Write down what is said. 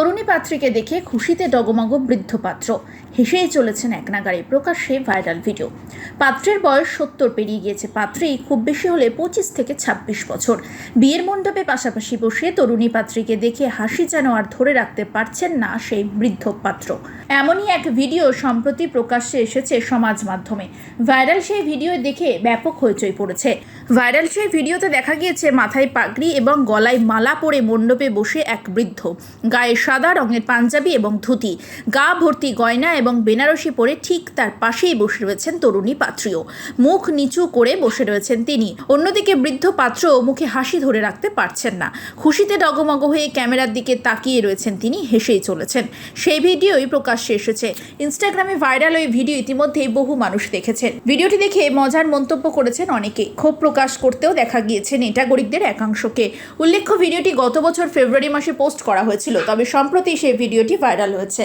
তরুণী পাত্রীকে দেখে খুশিতে ডগমগ বৃদ্ধ পাত্র। হেসেই চলেছেন এক নাগারে প্রকাশ্যে ভাইরাল ভিডিও। পাত্রের বয়স সত্তর পেরিয়ে গিয়েছে। পাত্রী খুব বেশি হলে পঁচিশ থেকে ছাব্বিশ বছর। বিয়ের মণ্ডপে পাশাপাশি বসে তরুণী পাত্রীকে দেখে হাসি যেন আর ধরে রাখতে পারছেন না সেই বৃদ্ধ পাত্র। এমনই এক ভিডিও সম্প্রতি প্রকাশ্যে এসেছে সমাজ মাধ্যমে। ভাইরাল সেই ভিডিও দেখে ব্যাপক হইচই পড়েছে। ভাইরাল সেই ভিডিওতে দেখা গিয়েছে মাথায় পাগড়ি এবং গলায় মালা পরে মণ্ডপে বসে এক বৃদ্ধ। গায়ে সাদা রঙের পাঞ্জাবি এবং ধুতি। গা ভর্তি গয়না এবং বেনারসি পরে ঠিক তার পাশেই বসে রয়েছেন তরুণী পাত্রীও। মুখ নিচু করে বসে রয়েছেন তিনি। অন্যদিকে বৃদ্ধ পাত্র মুখে হাসি ধরে রাখতে পারছেন না। খুশিতে ডগমগ হয়ে ক্যামেরার দিকে তাকিয়ে রয়েছেন তিনি, হেসেই চলেছেন। সেই ভিডিওই প্রকাশ্যে এসেছে। ইনস্টাগ্রামে ভাইরাল ওই ভিডিও ইতিমধ্যেই বহু মানুষ দেখেছেন। ভিডিওটি দেখে মজার মন্তব্য করেছেন অনেকে। ক্ষোভ প্রকাশ করতেও দেখা গিয়েছে নেটাগরিকদের একাংশকে। উল্লেখ্য, ভিডিওটি গত বছর ফেব্রুয়ারি মাসে পোস্ট করা হয়েছিল, তবে সম্প্রতি সেই ভিডিওটি ভাইরাল হয়েছে।